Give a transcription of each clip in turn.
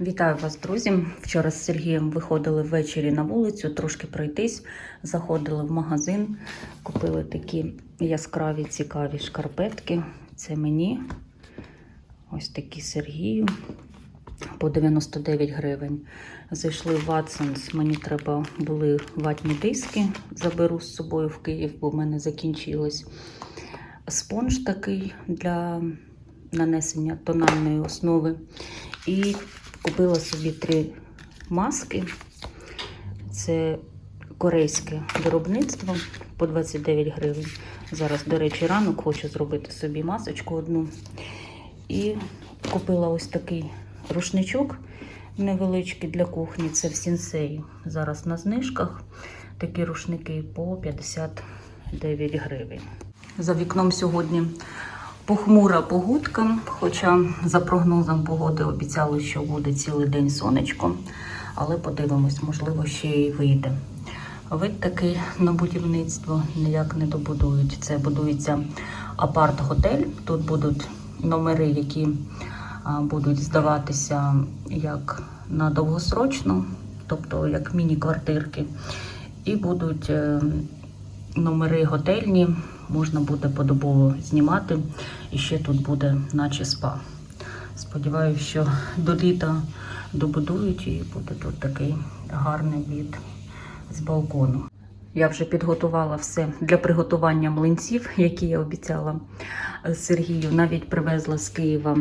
Вітаю вас, друзі! Вчора з Сергієм виходили ввечері на вулицю, трошки пройтись. Заходили в магазин, купили такі яскраві цікаві шкарпетки. Це мені. Ось такі Сергію по 99 гривень. Зайшли в Watsons, мені треба були ватні диски. Заберу з собою в Київ, бо в мене закінчилось. Спонж такий для нанесення тональної основи. І купила собі три маски. Це корейське виробництво по 29 гривень. Зараз, до речі, ранок хочу зробити собі масочку одну. І купила ось такий рушничок невеличкий для кухні. Це в сінсеї. Зараз на знижках такі рушники по 59 гривень. За вікном сьогодні похмура погодка, хоча за прогнозом погоди обіцяли, що буде цілий день сонечко, але подивимось, можливо, ще й вийде. Вид такий на будівництво ніяк не добудують. Це будується апарт-готель. Тут будуть номери, які будуть здаватися як на довгосрочну, тобто як міні-квартирки, і будуть е, номери готельні, можна буде подобово знімати. І ще тут буде наче спа. Сподіваюся, що до літа добудують і буде тут такий гарний від з балкону. Я вже підготувала все для приготування млинців, які я обіцяла Сергію. Навіть привезла з Києва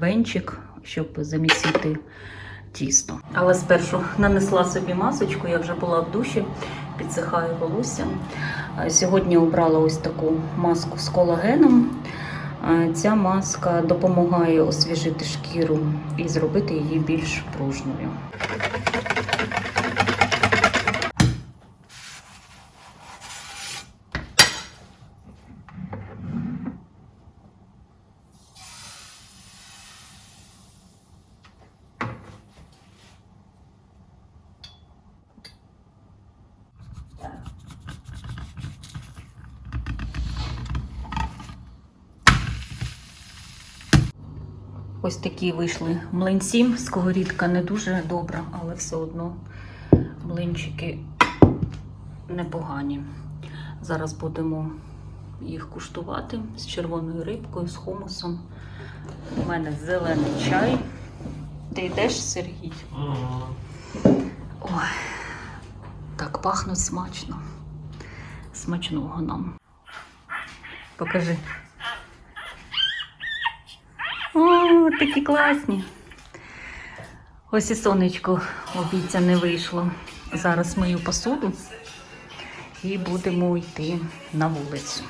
венчик, щоб замісити тісто. Але спершу нанесла собі масочку, я вже була в душі, підсихаю волосся. Е, Сьогодні обрала ось таку маску з колагеном. Е, Ця маска допомагає освіжити шкіру і зробити її більш пружною. Ось такі вийшли млинці. Сковорідка не дуже добра, але все одно млинчики непогані. Зараз будемо їх куштувати з червоною рибкою, з хумусом. У мене зелений чай. Ти йдеш, Сергій? Ой, так пахнуть смачно. Смачного нам. Покажи. О, такі класні. Ось і сонечко обіцяне вийшло. Зараз мою посуду і будемо йти на вулицю.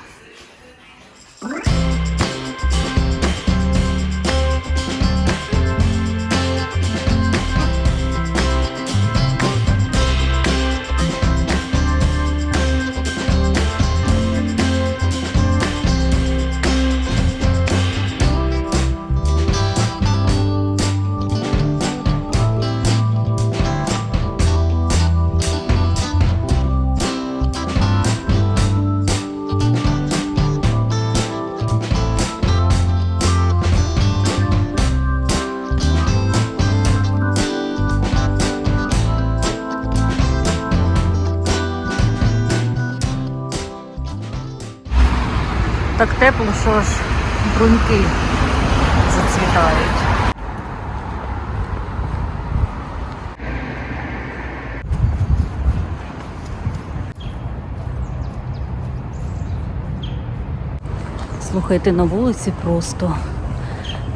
Так тепло, що аж бруньки зацвітають. Слухайте, на вулиці просто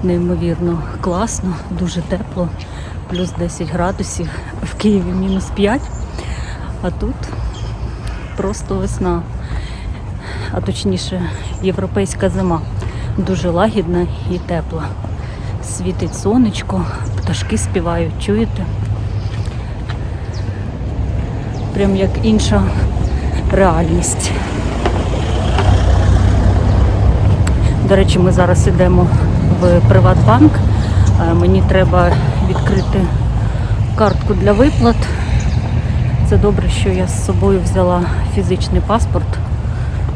неймовірно класно, дуже тепло, плюс 10 градусів, в Києві мінус 5, а тут просто весна а точніше європейська зима. Дуже лагідна і тепла. Світить сонечко, пташки співають, чуєте? Прям як інша реальність. До речі, ми зараз йдемо в Приватбанк. Е, Мені треба відкрити картку для виплат. Це добре, що я з собою взяла фізичний паспорт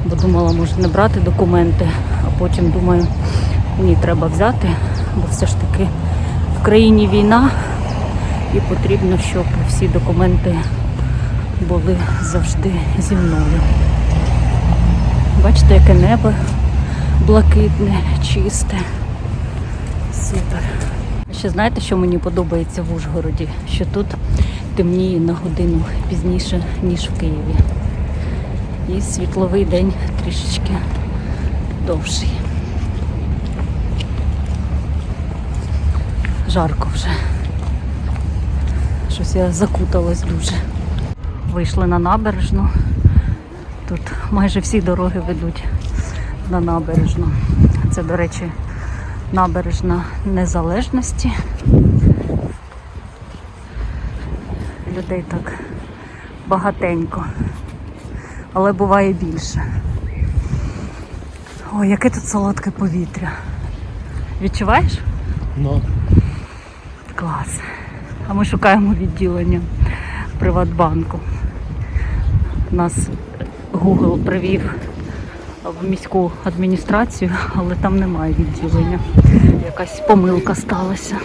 бо думала, може не брати документи, а потім думаю, ні, треба взяти, бо все ж таки в країні війна І потрібно, щоб всі документи були завжди зі мною. Бачите, яке небо блакитне, чисте. Супер. Ще знаєте, що мені подобається в Ужгороді? Що тут темніє на годину пізніше, ніж в Києві. І світловий день трішечки довший. Жарко вже. Щось я закуталась дуже. Вийшли на набережну. Тут майже всі дороги ведуть на набережну. Це, до речі, набережна незалежності. Людей так багатенько, але буває більше. Ой, яке тут солодке повітря. Відчуваєш? Ну, Клас. А ми шукаємо відділення Приватбанку. Нас Google привів в міську адміністрацію, але там немає відділення. Якась помилка сталася.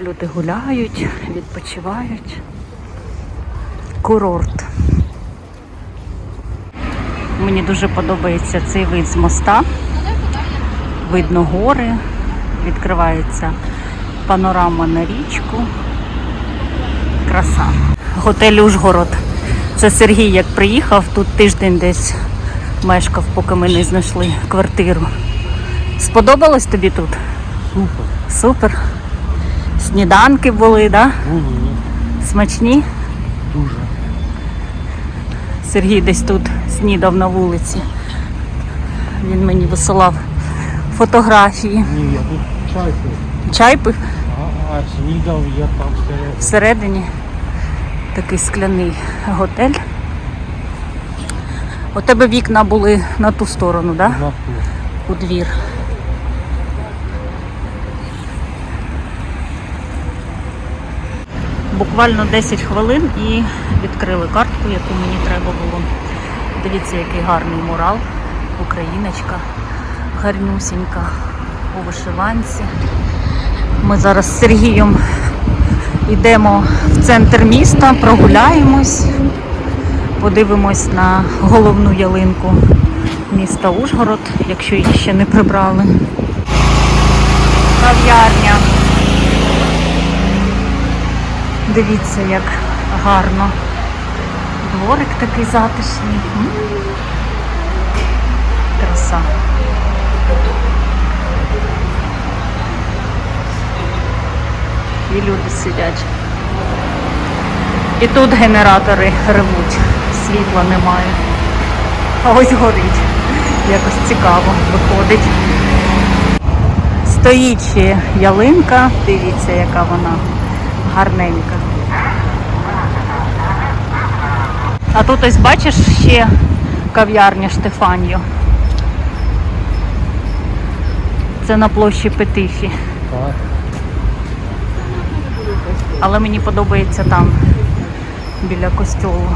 Люди гуляють, відпочивають. Курорт. Мені дуже подобається цей вид з моста. Видно гори, відкривається панорама на річку. Краса. Готель Ужгород. Це Сергій як приїхав, тут тиждень десь мешкав, поки ми не знайшли квартиру. Сподобалось тобі тут? супер. Супер. Сніданки були, да? Були. Смачні. Дуже. Сергій десь тут снідав на вулиці. Він мені висилав фотографії. Ні, я тут чай пив. Чай пив А, а снідав я там всередині. всередині такий скляний готель. У тебе вікна були на ту сторону, да? На ту. у двір. Буквально 10 хвилин і відкрили картку, яку мені треба було. Дивіться, який гарний мурал. Україночка, гарнюсінька у вишиванці. Ми зараз з Сергієм йдемо в центр міста, прогуляємось, подивимось на головну ялинку міста Ужгород, якщо її ще не прибрали. Кав'ярня. Дивіться, як гарно. Дворик такий затишний. М. Краса. І люди сидять. І тут генератори ревуть, світла немає. А ось горить. Якось цікаво виходить. Стоїть ялинка, дивіться, яка вона гарненька. А тут ось бачиш ще кав'ярня Штефаньо. Це на площі Петифі. Але мені подобається там, біля костьолу.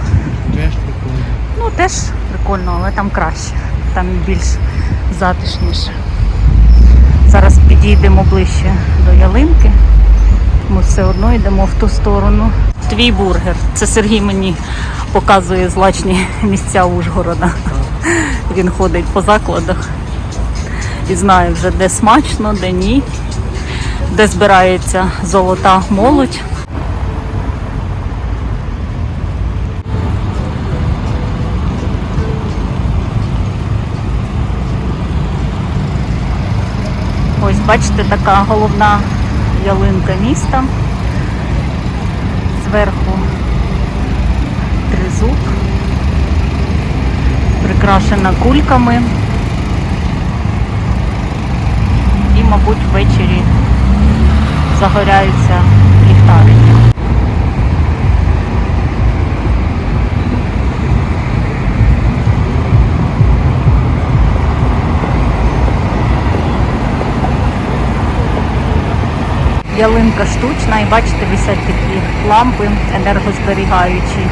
Теж прикольно. Ну, теж прикольно, але там краще. Там більш затишніше. Зараз підійдемо ближче до ялинки. Ми все одно йдемо в ту сторону. Твій бургер. Це Сергій мені показує злачні місця Ужгорода. Він ходить по закладах і знає вже, де смачно, де ні, де збирається золота молодь. Ось бачите, така головна ялинка міста. Зверху тризуб, прикрашена кульками. І, мабуть, ввечері загоряються ліхтарики. Ялинка штучна і бачите, висять такі лампи енергозберігаючі.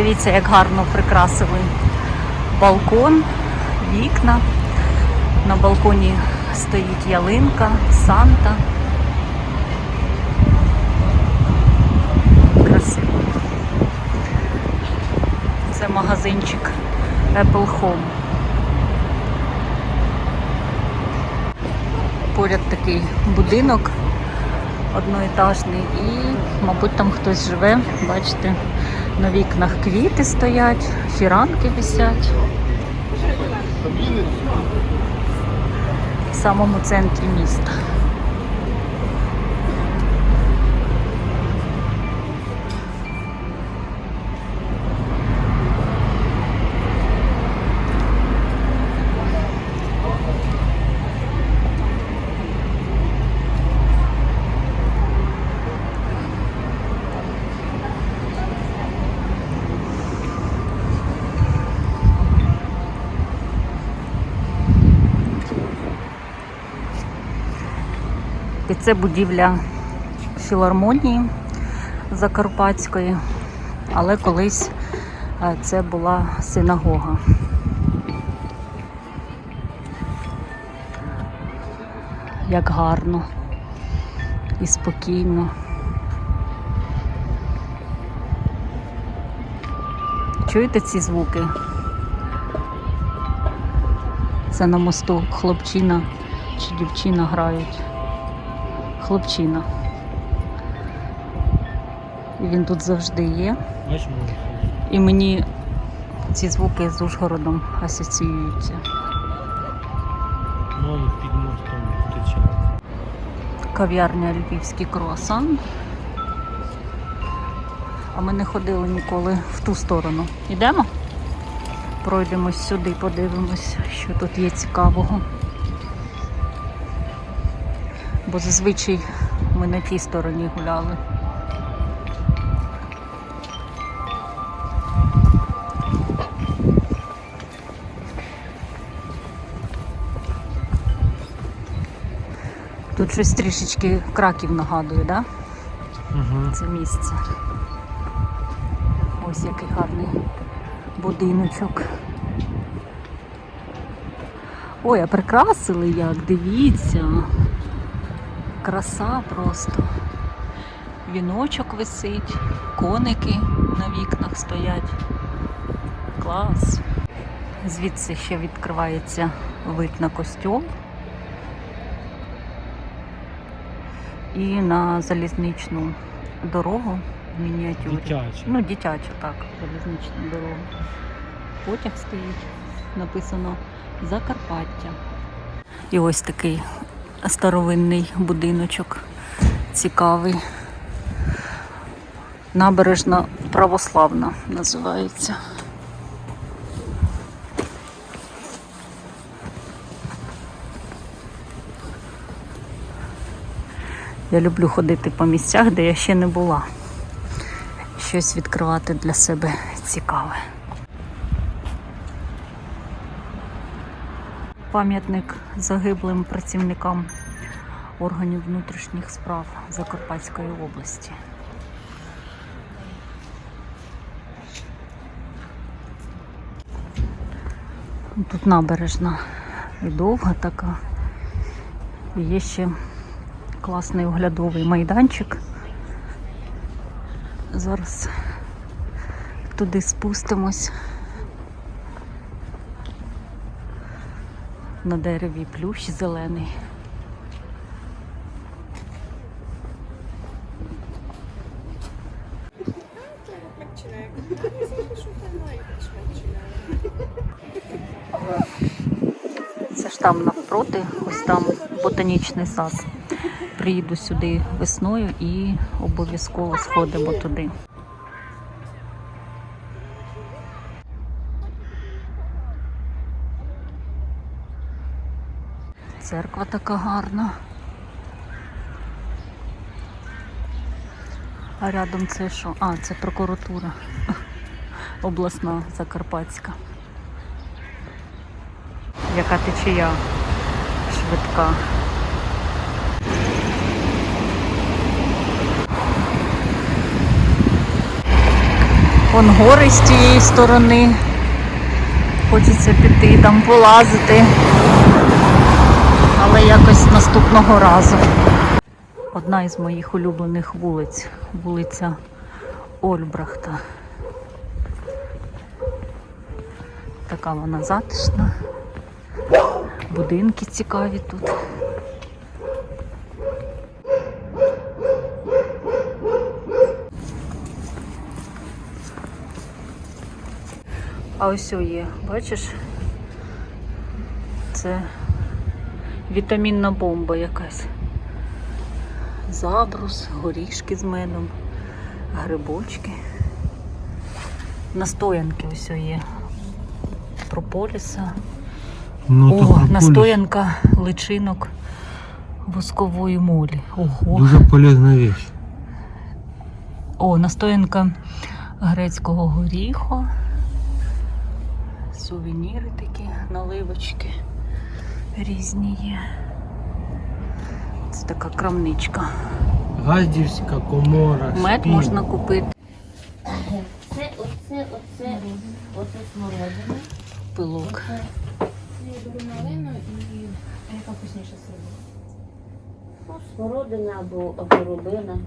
Подивіться, як гарно прикрасили балкон, вікна. На балконі стоїть ялинка, Санта. Красиво. Це магазинчик Apple Home. Поряд такий будинок одноетажний і, мабуть, там хтось живе. Бачите, на вікнах квіти стоять, фіранки висять. В самому центрі міста. І це будівля філармонії Закарпатської, але колись е, це була синагога. Як гарно і спокійно. Чуєте ці звуки? Це на мосту хлопчина чи дівчина грають. Хлопчина. І він тут завжди є. І мені ці звуки з Ужгородом асоціюються. ну, під мостом тече. Кав'ярня Львівський круасан. А ми не ходили ніколи в ту сторону. Йдемо? Пройдемось сюди, подивимось, що тут є цікавого. Бо зазвичай ми на тій стороні гуляли. Тут щось трішечки краків нагадує? Да? Угу. це місце. Ось який гарний будиночок. Ой, а прикрасили як, дивіться. Краса просто. Віночок висить, коники на вікнах стоять. Клас. Звідси ще відкривається вид на костюм. І на залізничну дорогу в мініатюрі. Дитяче. Ну, дитячу, так, залізничну дорогу. Потяг стоїть, написано Закарпаття. І ось такий старовинний будиночок цікавий. Набережна православна називається. Я люблю ходити по місцях, де я ще не була. Щось відкривати для себе цікаве. Пам'ятник загиблим працівникам органів внутрішніх справ Закарпатської області. Тут набережна і довга така. І є ще класний оглядовий майданчик. Зараз туди спустимось. На дереві плющ зелений. Це ж там навпроти, ось там ботанічний сад. Приїду сюди весною і обов'язково сходимо туди. Церква така гарна. А рядом це що? А, це прокуратура обласна Закарпатська. Яка течія швидка. Вон гори з тієї сторони. Хочеться піти там полазити. Але якось наступного разу. Одна із моїх улюблених вулиць. Вулиця Ольбрахта. Така вона затишна. Будинки цікаві тут. А ось є, бачиш? Це вітамінна бомба якась. Забрус, горішки з медом, грибочки. Настоянки ось є. Прополіса. Ну, О, прополіс. настоянка личинок воскової молі. Ого. Дуже полезна вещь. О, настоянка грецького горіху. Сувеніри такі, наливочки різні є. Це така крамничка. Газдівська комора. Мед спін. можна купити. Це оце, оце, оце смородина. Пилок. малину і яка вкусніша сила? Ну, смородина або, рубина.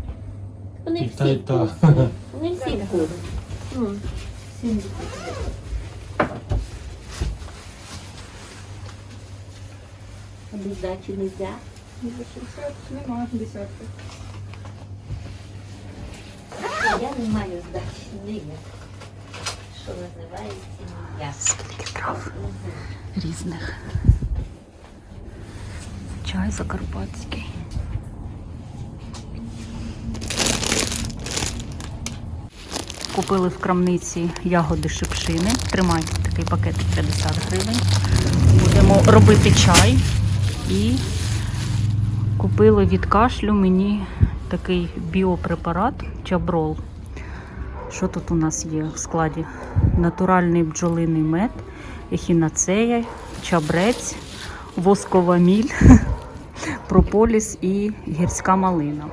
Вони всі та. вкусні. Вони всі вкусні. Всі. А без дачі не можна. Десятки. Я не маю здачі ніяк. Що називається ніяк. Скільки трав різних. Чай закарпатський. Купили в крамниці ягоди шипшини. Тримай такий пакетик 50 гривень. Будемо робити чай і купили від кашлю мені такий біопрепарат чаброл. Що тут у нас є в складі? Натуральний бджолиний мед, ехінацея, чабрець, воскова міль, прополіс і гірська малина.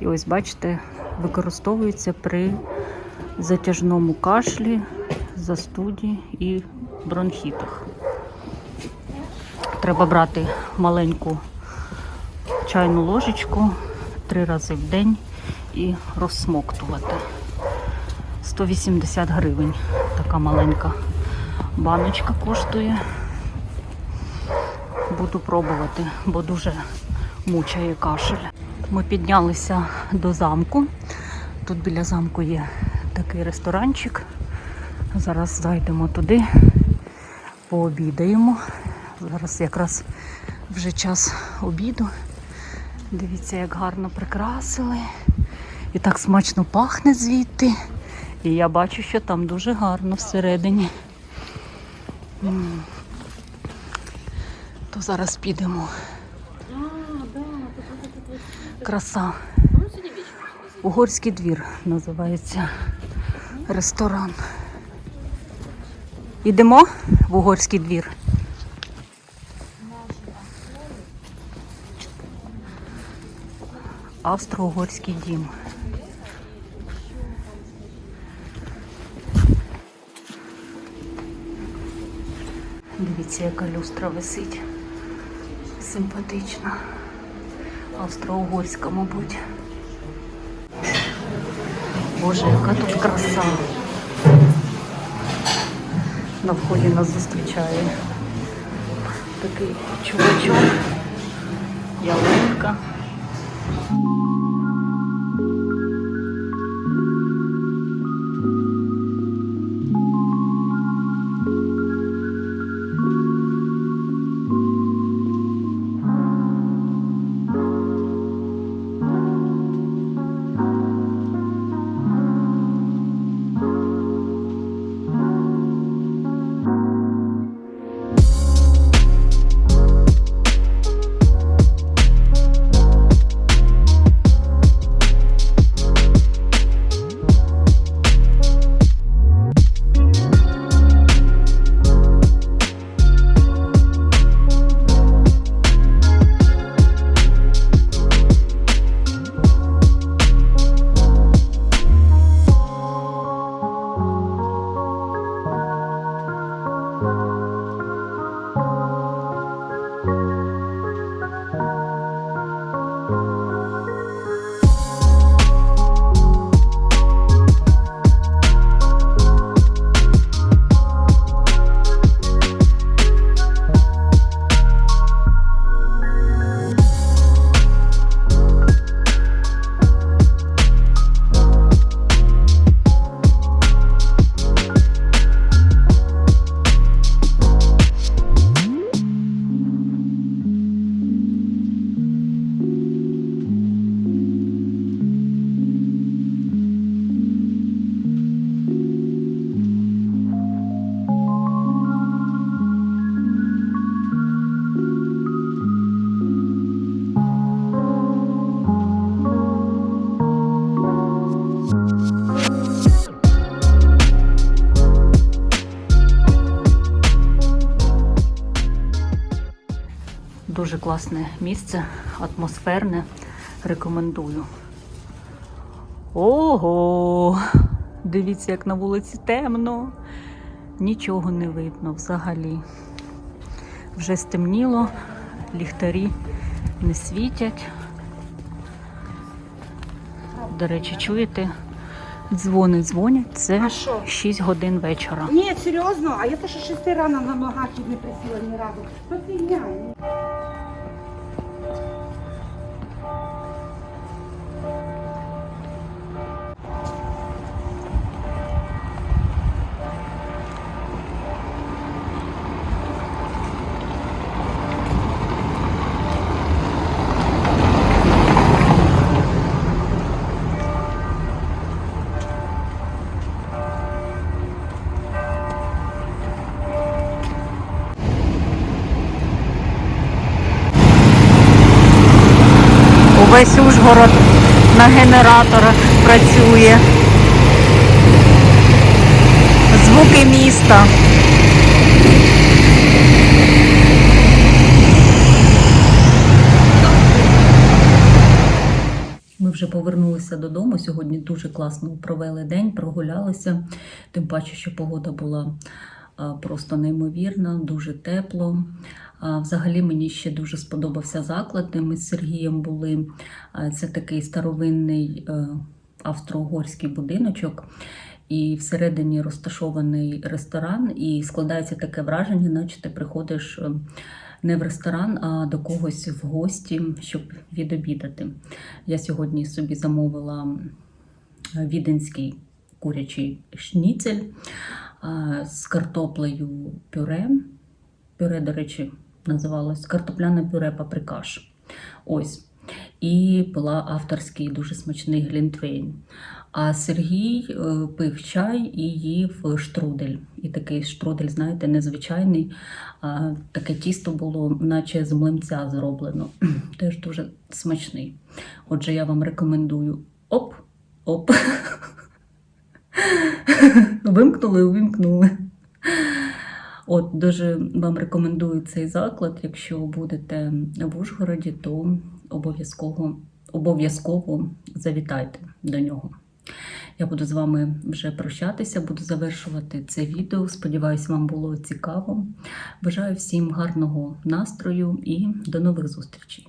І ось бачите, використовується при затяжному кашлі, застуді і бронхітах. Треба брати маленьку чайну ложечку три рази в день і розсмоктувати. 180 гривень. Така маленька баночка коштує. Буду пробувати, бо дуже мучає кашель. Ми піднялися до замку. Тут біля замку є такий ресторанчик. Зараз зайдемо туди, пообідаємо. Зараз якраз вже час обіду. Дивіться, як гарно прикрасили. І так смачно пахне звідти. І я бачу, що там дуже гарно всередині. То зараз підемо. Краса. Угорський двір називається ресторан. Ідемо в угорський двір. Австро-угорський дім. Дивіться, яка люстра висить. Симпатична. Австро-угорська, мабуть. Боже, яка тут краса. На вході нас зустрічає такий чувачок, ялинка. Дуже класне місце, атмосферне. Рекомендую. Ого! Дивіться, як на вулиці темно. Нічого не видно взагалі. Вже стемніло, ліхтарі не світять. До речі, чуєте? Дзвони дзвонять. Це А 6 годин вечора. Ні, серйозно, а я теж шести рано на ногах не присіла ні разу. Що? Увесь Ужгород на генераторах працює. Звуки міста. Ми вже повернулися додому. Сьогодні дуже класно провели день, прогулялися. Тим паче, що погода була просто неймовірна, дуже тепло. Взагалі мені ще дуже сподобався заклад, ми з Сергієм були. Це такий старовинний е, австро-угорський будиночок. І всередині розташований ресторан, і складається таке враження, наче ти приходиш е, не в ресторан, а до когось в гості, щоб відобідати. Я сьогодні собі замовила віденський курячий шніцель з картоплею пюре. Пюре, до речі, називалось картопляне пюре паприкаш. Ось. І пила авторський дуже смачний глінтвейн. А Сергій е, пив чай і їв штрудель. І такий штрудель, знаєте, незвичайний. А, таке тісто було, наче з млинця зроблено. Теж дуже смачний. Отже, я вам рекомендую оп, оп. Вимкнули, увімкнули. От, дуже вам рекомендую цей заклад. Якщо будете в Ужгороді, то обов'язково, обов'язково завітайте до нього. Я буду з вами вже прощатися, буду завершувати це відео. Сподіваюсь, вам було цікаво. Бажаю всім гарного настрою і до нових зустрічей!